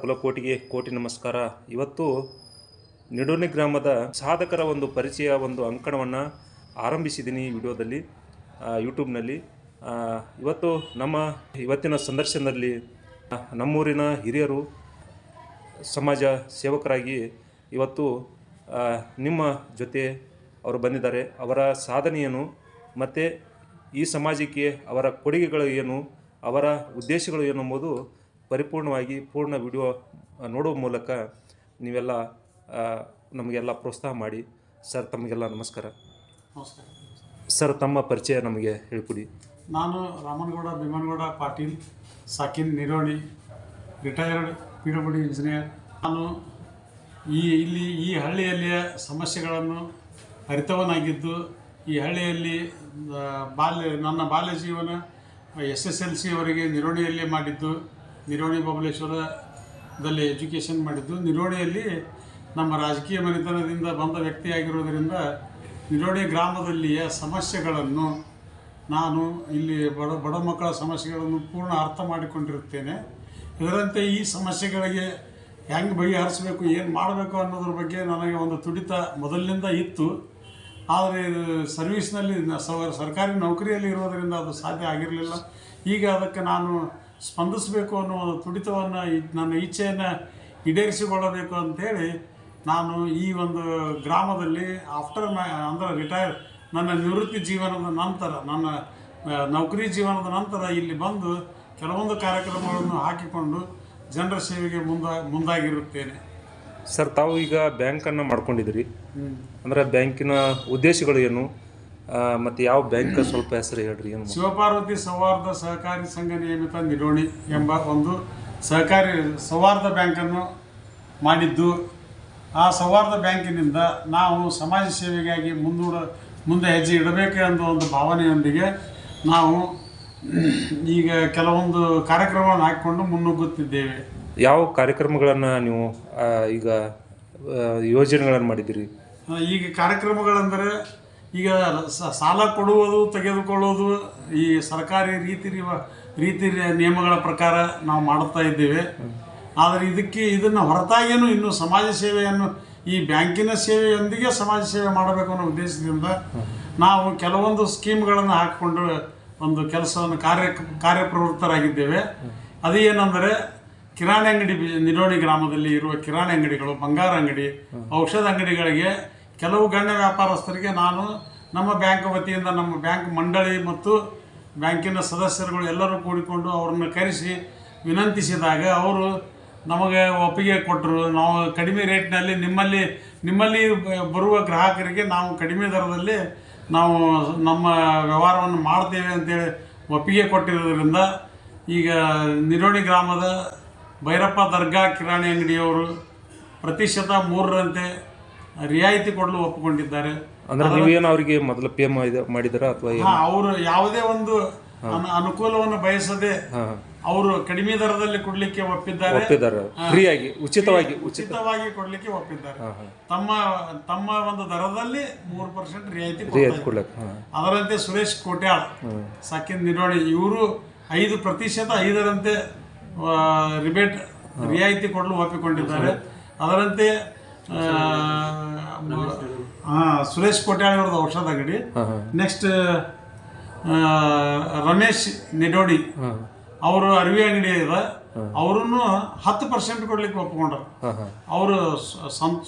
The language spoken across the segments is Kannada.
ಕುಲಕೋಟಿಗೆ ಕೋಟಿ ನಮಸ್ಕಾರ. ಇವತ್ತು ನಿಡೋನಿ ಗ್ರಾಮದ ಸಾಧಕರ ಒಂದು ಪರಿಚಯ, ಒಂದು ಅಂಕಣವನ್ನು ಆರಂಭಿಸಿದ್ದೀನಿ ವಿಡಿಯೋದಲ್ಲಿ ಯೂಟ್ಯೂಬ್ನಲ್ಲಿ ಇವತ್ತು ನಮ್ಮ ಇವತ್ತಿನ ಸಂದರ್ಶನದಲ್ಲಿ ನಮ್ಮೂರಿನ ಹಿರಿಯರು, ಸಮಾಜ ಸೇವಕರಾಗಿ ಇವತ್ತು ನಿಮ್ಮ ಜೊತೆ ಅವರು ಬಂದಿದ್ದಾರೆ. ಅವರ ಸಾಧನೆಯನ್ನು ಮತ್ತು ಈ ಸಮಾಜಕ್ಕೆ ಅವರ ಕೊಡುಗೆಗಳು ಏನು, ಅವರ ಉದ್ದೇಶಗಳು ಏನು ಎಂಬುದು ಪರಿಪೂರ್ಣವಾಗಿ ಪೂರ್ಣ ವಿಡಿಯೋ ನೋಡುವ ಮೂಲಕ ನೀವೆಲ್ಲ ನಮಗೆಲ್ಲ ಪ್ರೋತ್ಸಾಹ ಮಾಡಿ. ಸರ್ ತಮಗೆಲ್ಲ ನಮಸ್ಕಾರ. ನಮಸ್ಕಾರ. ಸರ್ ತಮ್ಮ ಪರಿಚಯ ನಮಗೆ ಹೇಳ್ಕೊಡಿ. ನಾನು Ramanagouda Bhimanagouda Patil ಸಾಕಿನ್ Nironi retired P W D engineer. ನಾನು ಈ ಇಲ್ಲಿ ಈ ಹಳ್ಳಿಯಲ್ಲಿಯ ಸಮಸ್ಯೆಗಳನ್ನು ಅರಿತವನಾಗಿದ್ದು ಈ ಹಳ್ಳಿಯಲ್ಲಿ ಬಾಲ್ಯ ನನ್ನ ಬಾಲ್ಯ ಜೀವನ ಎಸ್ ಎಸ್ ಎಲ್ ಸಿವರೆಗೆ ಅವರಿಗೆ ನಿರೋಣಿಯಲ್ಲಿ ಮಾಡಿದ್ದು. ನಿರೋಣಿ ಬಬಲೇಶ್ವರದಲ್ಲಿ ಎಜುಕೇಷನ್ ಮಾಡಿದ್ದು. ನಿರೋಣಿಯಲ್ಲಿ ನಮ್ಮ ರಾಜಕೀಯ ಮನೆತನದಿಂದ ಬಂದ ವ್ಯಕ್ತಿಯಾಗಿರೋದರಿಂದ ನಿರೋಣಿ ಗ್ರಾಮದಲ್ಲಿಯ ಸಮಸ್ಯೆಗಳನ್ನು ನಾನು ಇಲ್ಲಿ ಬಡ ಬಡ ಮಕ್ಕಳ ಸಮಸ್ಯೆಗಳನ್ನು ಪೂರ್ಣ ಅರ್ಥ ಮಾಡಿಕೊಂಡಿರುತ್ತೇನೆ. ಇದರಂತೆ ಈ ಸಮಸ್ಯೆಗಳಿಗೆ ಹೆಂಗೆ ಬಗೆಹರಿಸಬೇಕು ಏನು ಮಾಡಬೇಕು ಅನ್ನೋದ್ರ ಬಗ್ಗೆ ನನಗೆ ಒಂದು ತುಡಿತ ಮೊದಲಿನಿಂದ ಇತ್ತು. ಆದರೆ ಸರ್ವೀಸ್ನಲ್ಲಿ ಸರ್ಕಾರಿ ನೌಕರಿಯಲ್ಲಿ ಇರೋದರಿಂದ ಅದು ಸಾಧ್ಯ ಆಗಿರಲಿಲ್ಲ. ಈಗ ಅದಕ್ಕೆ ನಾನು ಸ್ಪಂದಿಸಬೇಕು ಅನ್ನೋ ಒಂದು ತುಡಿತವನ್ನು ನನ್ನ ಇಚ್ಛೆಯನ್ನು ಈಡೇರಿಸಿಕೊಳ್ಳಬೇಕು ಅಂತೇಳಿ ನಾನು ಈ ಒಂದು ಗ್ರಾಮದಲ್ಲಿ ಆಫ್ಟರ್ ಮ್ಯಾ ಅಂದರೆ ರಿಟೈರ್ ನನ್ನ ನಿವೃತ್ತಿ ಜೀವನದ ನಂತರ ನನ್ನ ನೌಕರಿ ಜೀವನದ ನಂತರ ಇಲ್ಲಿ ಬಂದು ಕೆಲವೊಂದು ಕಾರ್ಯಕ್ರಮಗಳನ್ನು ಹಾಕಿಕೊಂಡು ಜನರ ಸೇವೆಗೆ ಮುಂದ ಮುಂದಾಗಿರುತ್ತೇನೆ. ಸರ್ ತಾವು ಈಗ ಬ್ಯಾಂಕನ್ನು ಮಾಡ್ಕೊಂಡಿದ್ದೀರಿ. ಅಂದರೆ ಬ್ಯಾಂಕಿನ ಉದ್ದೇಶಗಳು ಏನು? ಮತ್ತು ಯಾವ ಬ್ಯಾಂಕ್ ಸ್ವಲ್ಪ ಹೆಸರು ಹೇಳ್ರಿ ಏನು ಶಿವಪಾರ್ವತಿ ಸೌಹಾರ್ದ ಸಹಕಾರಿ ಸಂಘ ನಿಯಮಿತ ನಿರೋಣಿ ಎಂಬ ಒಂದು ಸಹಕಾರಿ ಸೌಹಾರ್ದ ಬ್ಯಾಂಕನ್ನು ಮಾಡಿದ್ದು. ಆ ಸೌಹಾರ್ದ ಬ್ಯಾಂಕಿನಿಂದ ನಾವು ಸಮಾಜ ಸೇವೆಗಾಗಿ ಮುಂದೂಡ ಮುಂದೆ ಹೆಜ್ಜೆ ಇಡಬೇಕು ಎಂಬ ಒಂದು ಭಾವನೆಯೊಂದಿಗೆ ನಾವು ಈಗ ಕೆಲವೊಂದು ಕಾರ್ಯಕ್ರಮವನ್ನು ಹಾಕಿಕೊಂಡು ಮುನ್ನುಗ್ಗುತ್ತಿದ್ದೇವೆ. ಯಾವ ಕಾರ್ಯಕ್ರಮಗಳನ್ನು ನೀವು ಈಗ ಯೋಜನೆಗಳನ್ನು ಮಾಡಿದ್ದೀರಿ? ಈಗ ಕಾರ್ಯಕ್ರಮಗಳೆಂದರೆ ಈಗ ಸಾಲ ಕೊಡುವುದು, ತೆಗೆದುಕೊಳ್ಳುವುದು ಈ ಸರ್ಕಾರಿ ರೀತಿ ರೀತಿ ನಿಯಮಗಳ ಪ್ರಕಾರ ನಾವು ಮಾಡುತ್ತಾ ಇದ್ದೇವೆ. ಆದರೆ ಇದಕ್ಕೆ ಇದನ್ನು ಹೊರತಾಗಿಯೂ ಇನ್ನು ಸಮಾಜ ಸೇವೆಯನ್ನು ಈ ಬ್ಯಾಂಕಿನ ಸೇವೆಯೊಂದಿಗೆ ಸಮಾಜ ಸೇವೆ ಮಾಡಬೇಕು ಅನ್ನೋ ಉದ್ದೇಶದಿಂದ ನಾವು ಕೆಲವೊಂದು ಸ್ಕೀಮ್ಗಳನ್ನು ಹಾಕಿಕೊಂಡು ಒಂದು ಕೆಲಸವನ್ನು ಕಾರ್ಯ, ಕಾರ್ಯಪ್ರವೃತ್ತರಾಗಿದ್ದೇವೆ. ಅದು ಏನಂದರೆ ಕಿರಾಣಿ ಅಂಗಡಿ ನಿರೋಣಿ ಗ್ರಾಮದಲ್ಲಿ ಇರುವ ಕಿರಾಣಿ ಅಂಗಡಿಗಳು, ಬಂಗಾರ ಅಂಗಡಿ, ಔಷಧ ಅಂಗಡಿಗಳಿಗೆ ಕೆಲವು ಗಣ್ಯ ವ್ಯಾಪಾರಸ್ಥರಿಗೆ ನಾನು ನಮ್ಮ ಬ್ಯಾಂಕ್ ವತಿಯಿಂದ ನಮ್ಮ ಬ್ಯಾಂಕ್ ಮಂಡಳಿ ಮತ್ತು ಬ್ಯಾಂಕಿನ ಸದಸ್ಯರುಗಳು ಎಲ್ಲರೂ ಕೂಡಿಕೊಂಡು ಅವ್ರನ್ನ ಕರೆಸಿ ವಿನಂತಿಸಿದಾಗ ಅವರು ನಮಗೆ ಒಪ್ಪಿಗೆ ಕೊಟ್ಟರು. ನಾವು ಕಡಿಮೆ ರೇಟ್ನಲ್ಲಿ ನಿಮ್ಮಲ್ಲಿ ನಿಮ್ಮಲ್ಲಿ ಬರುವ ಗ್ರಾಹಕರಿಗೆ ನಾವು ಕಡಿಮೆ ದರದಲ್ಲಿ ನಾವು ನಮ್ಮ ವ್ಯವಹಾರವನ್ನು ಮಾಡ್ತೇವೆ ಅಂತೇಳಿ ಒಪ್ಪಿಗೆ ಕೊಟ್ಟಿರೋದ್ರಿಂದ ಈಗ ನಿರೋಣಿ ಗ್ರಾಮದ ಭೈರಪ್ಪ ದರ್ಗಾ ಕಿರಾಣಿ ಅಂಗಡಿಯವರು ಪ್ರತಿಶತ ಮೂರರಂತೆ ರಿಯಾಯಿತಿ ಕೊಡಲು ಒಪ್ಪಿಕೊಂಡಿದ್ದಾರೆ. ಅಂದ್ರೆ ನೀವೇನು ಅವರಿಗೆ ಮೊದಲು ಪೇ ಮಾಡಿದಾರ ಅಥವಾ ಹಾ ಅವರು ಯಾವುದೇ ಒಂದು ಅನುಕೂಲವನ್ನ ಅನುಕೂಲವನ್ನು ಬಯಸದೆ ಅವರು ಕಡಿಮೆ ದರದಲ್ಲಿ ಕೊಡಲಿಕ್ಕೆ ಒಪ್ಪಿದ್ದಾರೆ. ಒಪ್ಪಿದ್ದಾರೆ. ಫ್ರೀಯಾಗಿ ಉಚಿತವಾಗಿ ಉಚಿತ. ಉಚಿತವಾಗಿ ಕೊಡಲಿಕ್ಕೆ ಒಪ್ಪಿದ್ದಾರೆ. ತಮ್ಮ ತಮ್ಮ ಒಂದು ದರದಲ್ಲಿ ಮೂರು ಪರ್ಸೆಂಟ್ ರಿಯಾಯಿತಿ ಕೊಡ್ತಾರೆ. ಕೊಡ್ಲಕ್ಕೆ ಹಾಂ. ಅದರಂತೆ ಸುರೇಶ್ ಕೋಟ್ಯಾಳ್ ಸಾಕಿನ್ ನಿರೋಣಿ ಇವರು ಐದು ಪ್ರತಿಶತ ಐದರಂತೆ ಆ, ರಿಬೇಟ್ ರಿಯಾಯಿತಿ ಕೊಡಲು ಒಪ್ಪಿಕೊಂಡಿದ್ದಾರೆ. ಅದರಂತೆ ಹಾ ಸುರೇಶ್ ಕೋಟ್ಯಾಳಿ ಅವ್ರದ್ದು ಔಷಧ ಅಂಗಡಿ ನೆಕ್ಸ್ಟ್ ರಮೇಶ್ ನೆಡೋಡಿ ಅವರು ಅರಿವಿ ಅಂಗಡಿ ಇದ ಅವರನ್ನು ಹತ್ತು ಪರ್ಸೆಂಟ್ ಕೊಡ್ಲಿಕ್ಕೆ ಹಾಂ ಅವರು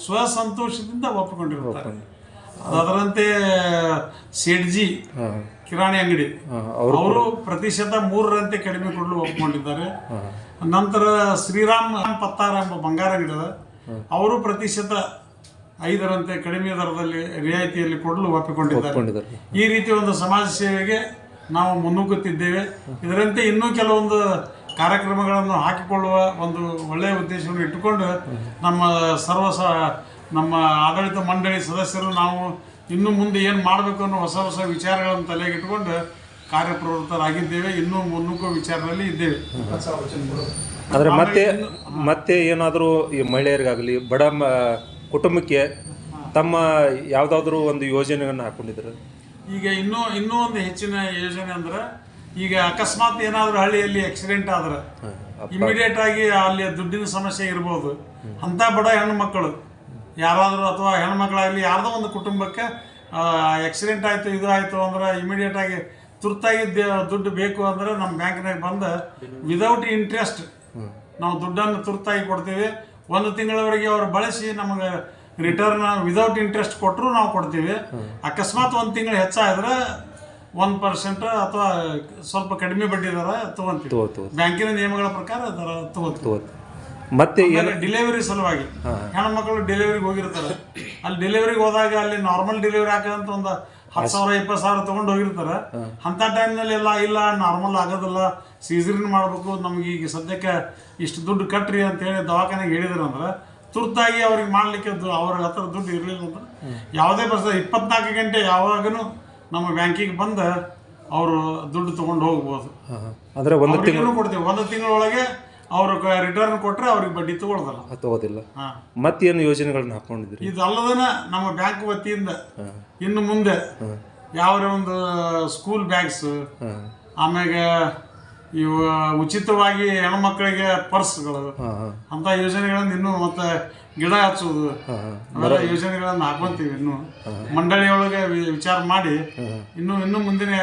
ಸ್ವಸಂತೋಷದಿಂದ ಒಪ್ಪಿಕೊಂಡಿರ್ತಾರೆ. ಅದರಂತೆ ಸೇಡ್ಜಿ ಕಿರಾಣಿ ಅಂಗಡಿ. ಅವರು ಪ್ರತಿಶತ ಮೂರರಂತೆ ಕಡಿಮೆ ಕೊಡಲು ಒಪ್ಪಿಕೊಂಡಿದ್ದಾರೆ. ನಂತರ ಶ್ರೀರಾಮ್ ಪತ್ತಾರ ಎಂಬ ಬಂಗಾರ ಅಂಗಡಿ ಅವರು ಪ್ರತಿಶತ ಐದರಂತೆ ಕಡಿಮೆ ದರದಲ್ಲಿ ರಿಯಾಯಿತಿಯಲ್ಲಿ ಕೊಡಲು ಒಪ್ಪಿಕೊಂಡಿದ್ದಾರೆ. ಈ ರೀತಿ ಒಂದು ಸಮಾಜ ಸೇವೆಗೆ ನಾವು ಮುನ್ನುಗ್ಗುತ್ತಿದ್ದೇವೆ. ಇದರಂತೆ ಇನ್ನೂ ಕೆಲವೊಂದು ಕಾರ್ಯಕ್ರಮಗಳನ್ನು ಹಾಕಿಕೊಳ್ಳುವ ಒಂದು ಒಳ್ಳೆಯ ಉದ್ದೇಶವನ್ನು ಇಟ್ಟುಕೊಂಡು ನಮ್ಮ ಸರ್ವ ನಮ್ಮ ಆಡಳಿತ ಮಂಡಳಿ ಸದಸ್ಯರು ನಾವು ಇನ್ನು ಮುಂದೆ ಏನು ಮಾಡಬೇಕು ಅನ್ನೋ ಹೊಸ ಹೊಸ ವಿಚಾರಗಳನ್ನು ತಲೆಗೆ ಇಟ್ಕೊಂಡು ಕಾರ್ಯಪ್ರವೃತ್ತರಾಗಿದ್ದೇವೆ. ಇನ್ನೂ ಮುನ್ನುಗ್ಗುವ ವಿಚಾರದಲ್ಲಿ ಇದ್ದೇವೆ. ಆದರೆ ಮತ್ತೆ ಮತ್ತೆ ಏನಾದರೂ ಈ ಮಹಿಳೆಯರಿಗಾಗಲಿ ಬಡ ಮ- ಕುಟುಂಬಕ್ಕೆ ತಮ್ಮ ಯಾವುದಾದ್ರೂ ಒಂದು ಯೋಜನೆಯನ್ನು ಹಾಕೊಂಡಿದ್ದಾರೆ? ಈಗ ಇನ್ನೂ ಇನ್ನೂ ಒಂದು ಹೆಚ್ಚಿನ ಯೋಜನೆ ಅಂದ್ರೆ ಈಗ ಅಕಸ್ಮಾತ್ ಏನಾದರೂ ಹಳ್ಳಿಯಲ್ಲಿ ಆಕ್ಸಿಡೆಂಟ್ ಆದ್ರೆ ಇಮಿಡಿಯೇಟ್ ಆಗಿ ಅಲ್ಲಿ ದುಡ್ಡಿನ ಸಮಸ್ಯೆ ಇರ್ಬೋದು. ಅಂತ ಬಡ ಹೆಣ್ಣು ಮಕ್ಕಳು ಯಾರಾದರೂ ಅಥವಾ ಹೆಣ್ಮಕ್ಳಾಗಲಿ ಯಾರ್ದೋ ಒಂದು ಕುಟುಂಬಕ್ಕೆ ಆಕ್ಸಿಡೆಂಟ್ ಆಯಿತು ಇದು ಆಯಿತು ಅಂದ್ರೆ ಇಮಿಡಿಯೇಟ್ ಆಗಿ ತುರ್ತಾಗಿ ದುಡ್ಡು ಬೇಕು ಅಂದ್ರೆ ನಮ್ಮ ಬ್ಯಾಂಕ್ನಾಗ ಬಂದು ವಿದೌಟ್ ಇಂಟ್ರೆಸ್ಟ್ ನಾವು ದುಡ್ಡನ್ನು ತುರ್ತಾಗಿ ಕೊಡ್ತೀವಿ. ಒಂದು ತಿಂಗಳವರೆಗೆ ಅವ್ರು ಬಳಸಿ ನಮಗೆ ರಿಟರ್ನ್ ವಿದೌಟ್ ಇಂಟ್ರೆಸ್ಟ್ ಕೊಟ್ಟರು ನಾವು ಕೊಡ್ತೀವಿ. ಅಕಸ್ಮಾತ್ ಒಂದು ತಿಂಗಳು ಹೆಚ್ಚಾದ್ರೆ ಒಂದು ಪರ್ಸೆಂಟ್ ಅಥವಾ ಸ್ವಲ್ಪ ಕಡಿಮೆ ಬಡ್ಡಿ ದರ ತಗೊಂತೀವಿ. ತಗೋ ತಗೋ ಬ್ಯಾಂಕಿನ ನಿಯಮಗಳ ಪ್ರಕಾರ ದರ ತಗೋತೀವಿ. ಮತ್ತೆ ಡಿಲಿವರಿ ಡೆಲಿವರಿ ಸಲುವಾಗಿ. ಹೆಣ್ಮಕ್ಳು ಡೆಲಿವರಿಗೆ ಹೋಗಿರ್ತಾರೆ. ಅಲ್ಲಿ ಡೆಲಿವರಿಗೆ ಹೋದಾಗ ಅಲ್ಲಿ ನಾರ್ಮಲ್ ಡೆಲಿವರಿ ಹಾಕಂತ ಒಂದು ಹತ್ತು ಸಾವಿರ ಇಪ್ಪತ್ತು ಸಾವಿರ ತಗೊಂಡು ಹೋಗಿರ್ತಾರೆ. ಅಂಥ ಟೈಮ್ನಲ್ಲಿ ಎಲ್ಲ ಇಲ್ಲ ನಾರ್ಮಲ್ ಆಗೋದಿಲ್ಲ. ಸೀಸರಿನ್ ಮಾಡಬೇಕು ನಮ್ಗೆ ಈಗ ಸದ್ಯಕ್ಕೆ ಇಷ್ಟು ದುಡ್ಡು ಕಟ್ರಿ ಅಂತ ಹೇಳಿ ದವಾಖಾನೆಗೆ ಹೇಳಿದ್ರು ಅಂದ್ರೆ ತುರ್ತಾಗಿ ಅವ್ರಿಗೆ ಮಾಡ್ಲಿಕ್ಕೆ ಅವ್ರ ಹತ್ರ ದುಡ್ಡು ಇರಲಿಲ್ಲ ಅಂದ್ರೆ ಯಾವುದೇ ಬಸ್ ಇಪ್ಪತ್ನಾಲ್ಕು ಗಂಟೆ ಯಾವಾಗನು ನಮ್ಮ ಬ್ಯಾಂಕಿಗೆ ಬಂದು ಅವರು ದುಡ್ಡು ತಗೊಂಡು ಹೋಗ್ಬೋದು. ಅಂದರೆ ಒಂದು ತಿಂಗಳು ಕೊಡ್ತೀವಿ. ಒಂದು ತಿಂಗಳೊಳಗೆ ಅವ್ರು ರಿಟರ್ನ್ ಕೊಟ್ಟರೆ ಅವ್ರಿಗೆ ಬಡ್ಡಿ ತಗೊಳ್ದಲ್ಲ. ತಗೋದಿಲ್ಲ. ಹಾ. ಮತ್ತೇನು ಯೋಜನೆಗಳನ್ನ ಹಾಕೊಂಡಿದ್ರಿ ಇದಲ್ಲದನ ನಮ್ಮ ಬ್ಯಾಂಕ್ ವತಿಯಿಂದ ಇನ್ನು ಮುಂದೆ ಯಾವ ಒಂದು ಸ್ಕೂಲ್ ಬ್ಯಾಗ್ಸ್ ಆಮ್ಯಾಗ ಇವು ಉಚಿತವಾಗಿ ಹೆಣ್ಮಕ್ಳಿಗೆ ಪರ್ಸ್ಗಳು ಅಂತ ಯೋಜನೆಗಳನ್ನ ಇನ್ನು ಮತ್ತೆ ಗಿಡ ಹಚ್ಚೋದು ಅವೆಲ್ಲ ಯೋಜನೆಗಳನ್ನು ಹಾಕೊಂತೀವಿ ಇನ್ನು. ಮಂಡಳಿಯೊಳಗೆ ವಿಚಾರ ಮಾಡಿ ಇನ್ನು ಇನ್ನು ಮುಂದಿನ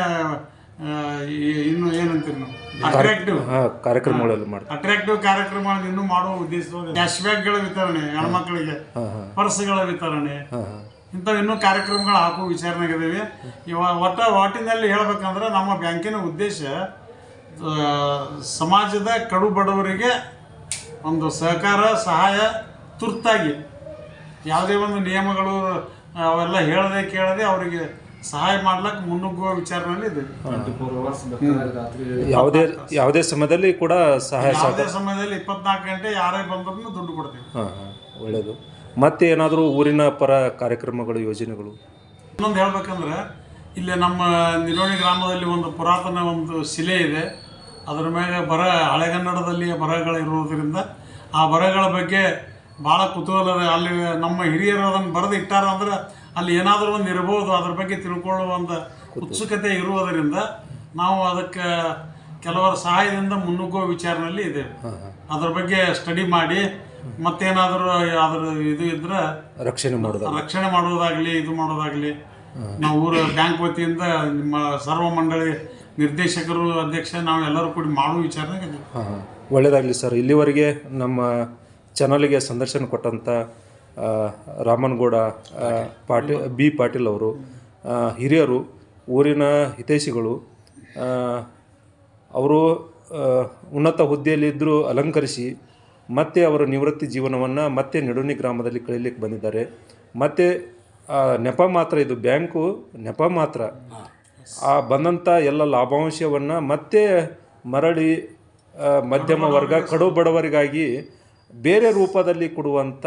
ಇನ್ನು ಏನಂತೀರಿ ನಾವು? ಅಟ್ರಾಕ್ಟಿವ್ ಕಾರ್ಯಕ್ರಮಗಳಲ್ಲಿ ಅಟ್ರಾಕ್ಟಿವ್ ಕಾರ್ಯಕ್ರಮಗಳನ್ನು ಇನ್ನೂ ಮಾಡುವ ಉದ್ದೇಶ ಕ್ಯಾಶ್ ಬ್ಯಾಕ್ಗಳ ವಿತರಣೆ ಹೆಣ್ಮಕ್ಳಿಗೆ ಪರ್ಸ್ಗಳ ಪರ್ಸ್ಗಳ ವಿತರಣೆ. ಇಂಥವ್ ಇನ್ನೂ ಕಾರ್ಯಕ್ರಮಗಳು ಹಾಕುವ ವಿಚಾರಣೆಗಿದ್ದೀವಿ ಇವಾಗ ಒಟ್ಟ ಒಟ್ಟಿನಲ್ಲಿ ಹೇಳ್ಬೇಕಂದ್ರೆ ನಮ್ಮ ಬ್ಯಾಂಕಿನ ಉದ್ದೇಶ ಸಮಾಜದ ಕಡು ಬಡವರಿಗೆ ಒಂದು ಸಹಕಾರ ಸಹಾಯ ತುರ್ತಾಗಿ. ಯಾವುದೇ ಒಂದು ನಿಯಮಗಳು ಅವೆಲ್ಲ ಹೇಳದೆ ಕೇಳದೆ ಅವರಿಗೆ ಸಹಾಯ ಮಾಡ್ಲಿಕ್ಕೆ ಮುನ್ನುಗ್ಗುವ ವಿಚಾರನಲ್ಲಿ ಇದೆ. ಯಾವುದೇ ಯಾವುದೇ ಸಮಯದಲ್ಲಿ ಕೂಡ ಸಹಾಯ ಯಾವುದೇ ಸಮಯದಲ್ಲಿ ಇಪ್ಪತ್ನಾಲ್ಕು ಗಂಟೆ ಯಾರೇ ಬಂದ್ರು ದುಡ್ಡು ಕೊಡ್ತೀವಿ. ಹಾಂ ಹಾಂ ಒಳ್ಳೆಯದು ಮತ್ತೆ ಏನಾದರೂ ಊರಿನ ಪರ ಕಾರ್ಯಕ್ರಮಗಳು ಯೋಜನೆಗಳು? ಇನ್ನೊಂದು ಹೇಳ್ಬೇಕಂದ್ರೆ ಇಲ್ಲಿ ನಮ್ಮ ನಿರೋಣಿ ಗ್ರಾಮದಲ್ಲಿ ಒಂದು ಪುರಾತನ ಒಂದು ಶಿಲೆ ಇದೆ. ಅದರ ಮೇಲೆ ಬರ ಹಳೆಗನ್ನಡದಲ್ಲಿ ಬರಹಗಳು ಇರುವುದರಿಂದ ಆ ಬರಹಗಳ ಬಗ್ಗೆ ಭಾಳ ಕುತೂಹಲ ಅಲ್ಲಿ ನಮ್ಮ ಹಿರಿಯರು ಅದನ್ನು ಬರೆದು ಇಟ್ಟಾರ ಅಂದ್ರೆ ಅಲ್ಲಿ ಏನಾದರೂ ಒಂದು ಇರ್ಬೋದು ಅದ್ರ ಬಗ್ಗೆ ಒಂದು ಉತ್ಸುಕತೆ ಇರುವುದರಿಂದ ನಾವು ಅದಕ್ಕೆ ಕೆಲವರ ಸಹಾಯದಿಂದ ಮುನ್ನುಗ್ಗುವ ವಿಚಾರದಲ್ಲಿ ಇದ್ದೇವೆ. ಅದ್ರ ಬಗ್ಗೆ ಸ್ಟಡಿ ಮಾಡಿ ಮತ್ತೇನಾದರೂ ಅದ್ರ ಇದು ಇದ್ರೆ ರಕ್ಷಣೆ ಮಾಡೋದು ರಕ್ಷಣೆ ಮಾಡುವುದಾಗ್ಲಿ ಇದು ಮಾಡೋದಾಗ್ಲಿ ನಾವು ಊರ ಬ್ಯಾಂಕ್ ವತಿಯಿಂದ ನಿಮ್ಮ ಸರ್ವ ಮಂಡಳಿ ನಿರ್ದೇಶಕರು ಅಧ್ಯಕ್ಷ ನಾವು ಎಲ್ಲರೂ ಕೂಡಿ ಮಾಡುವ ವಿಚಾರನಾಗ ಹಾಂ ಒಳ್ಳೆಯದಾಗಲಿ ಸರ್. ಇಲ್ಲಿವರೆಗೆ ನಮ್ಮ ಚಾನಲ್ಗೆ ಸಂದರ್ಶನ ಕೊಟ್ಟಂಥ ರಾಮನಗೌಡ ಪಾಟೀಲ್, ಬಿ ಪಾಟೀಲ್ ಅವರು ಹಿರಿಯರು, ಊರಿನ ಹಿತೈಷಿಗಳು ಅವರು ಉನ್ನತ ಹುದ್ದೆಯಲ್ಲಿದ್ದರೂ ಅಲಂಕರಿಸಿ ಮತ್ತೆ ಅವರ ನಿವೃತ್ತಿ ಜೀವನವನ್ನು ಮತ್ತೆ ನೆಡುನಿ ಗ್ರಾಮದಲ್ಲಿ ಕಳೀಲಿಕ್ಕೆ ಬಂದಿದ್ದಾರೆ. ಮತ್ತು ನೆಪ ಮಾತ್ರ ಇದು ಬ್ಯಾಂಕು, ನೆಪ ಮಾತ್ರ. ಆ ಬಂದಂಥ ಎಲ್ಲ ಲಾಭಾಂಶವನ್ನು ಮತ್ತೆ ಮರಳಿ ಮಧ್ಯಮ ವರ್ಗ, ಕಡು ಬಡವರಿಗಾಗಿ ಬೇರೆ ರೂಪದಲ್ಲಿ ಕೊಡುವಂಥ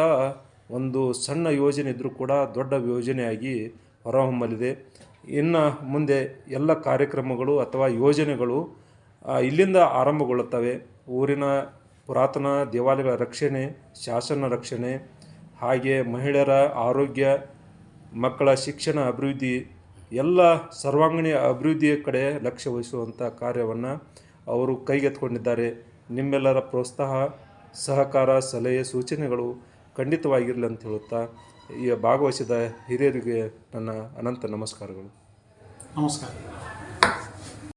ಒಂದು ಸಣ್ಣ ಯೋಜನೆ ಇದ್ದರೂ ಕೂಡ ದೊಡ್ಡ ಯೋಜನೆಯಾಗಿ ಹೊರಹೊಮ್ಮಲಿದೆ. ಇನ್ನು ಮುಂದೆ ಎಲ್ಲ ಕಾರ್ಯಕ್ರಮಗಳು ಅಥವಾ ಯೋಜನೆಗಳು ಇಲ್ಲಿಂದ ಆರಂಭಗೊಳ್ಳುತ್ತವೆ. ಊರಿನ ಪುರಾತನ ದೇವಾಲಯಗಳ ರಕ್ಷಣೆ, ಶಾಸನ ರಕ್ಷಣೆ, ಹಾಗೆ ಮಹಿಳೆಯರ ಆರೋಗ್ಯ, ಮಕ್ಕಳ ಶಿಕ್ಷಣ ಅಭಿವೃದ್ಧಿ, ಎಲ್ಲ ಸರ್ವಾಂಗೀಣ ಅಭಿವೃದ್ಧಿಯ ಕಡೆ ಲಕ್ಷ್ಯ ವಹಿಸುವಂಥ ಕಾರ್ಯವನ್ನು ಅವರು ಕೈಗೆತ್ತಿಕೊಂಡಿದ್ದಾರೆ. ನಿಮ್ಮೆಲ್ಲರ ಪ್ರೋತ್ಸಾಹ, ಸಹಕಾರ, ಸಲಹೆ, ಸೂಚನೆಗಳು ಖಂಡಿತವಾಗಿರಲಿ ಅಂತ ಹೇಳುತ್ತಾ ಈ ಭಾಗವಹಿಸಿದ ಹಿರಿಯರಿಗೆ ನನ್ನ ಅನಂತ ನಮಸ್ಕಾರಗಳು. ನಮಸ್ಕಾರ.